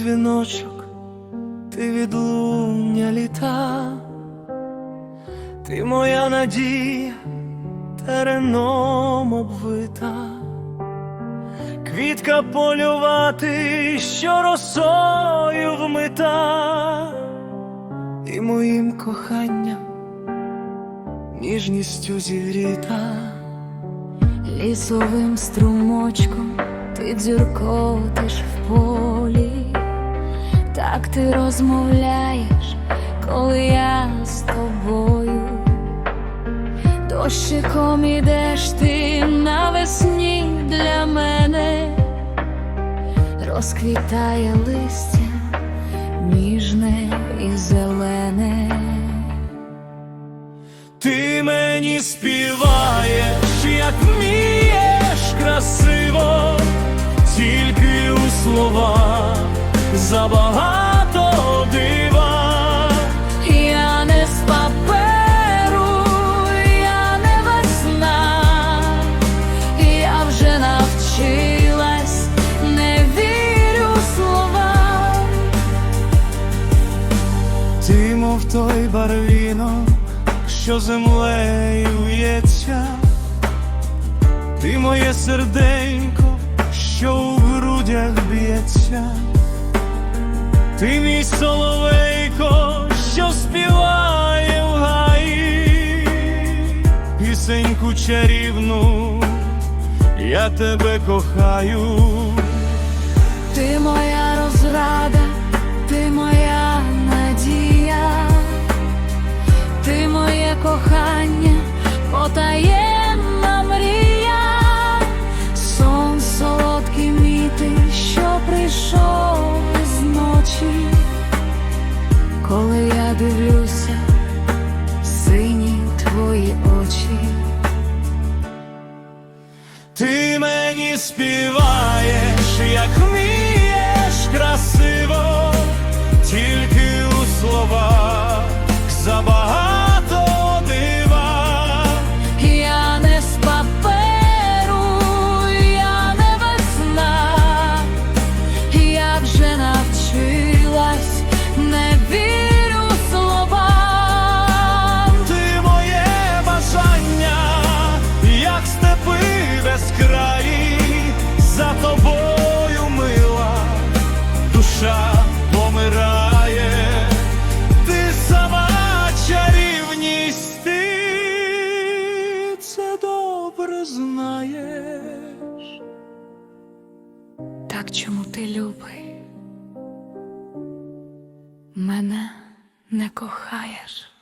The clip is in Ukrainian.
струмочок, ти відлуння літа, ти моя надія, тереном обвита, квітка полювати, що росою вмита, і моїм коханням ніжністю зігріта. Лісовим струмочком ти дзюркотиш в полі, так ти розмовляєш, коли я з тобою. Дощиком ідеш ти навесні для мене, розквітає листя ніжне і зелене. Ти мені співаєш, як вмієш красиво, тільки у словах забагато той барвінок, що землею в'ється, ти моє серденько, що у грудях б'ється, ти мій соловейко, що співає в гаї, пісеньку чарівну, я тебе кохаю. Ти моя розрада, ти моя коли я дивлюся, сині твої очі. Ти мені співаєш, як вмієш красиво, тільки у словах забагато добре знаєш. Так чому ти любий? Мене не кохаєш.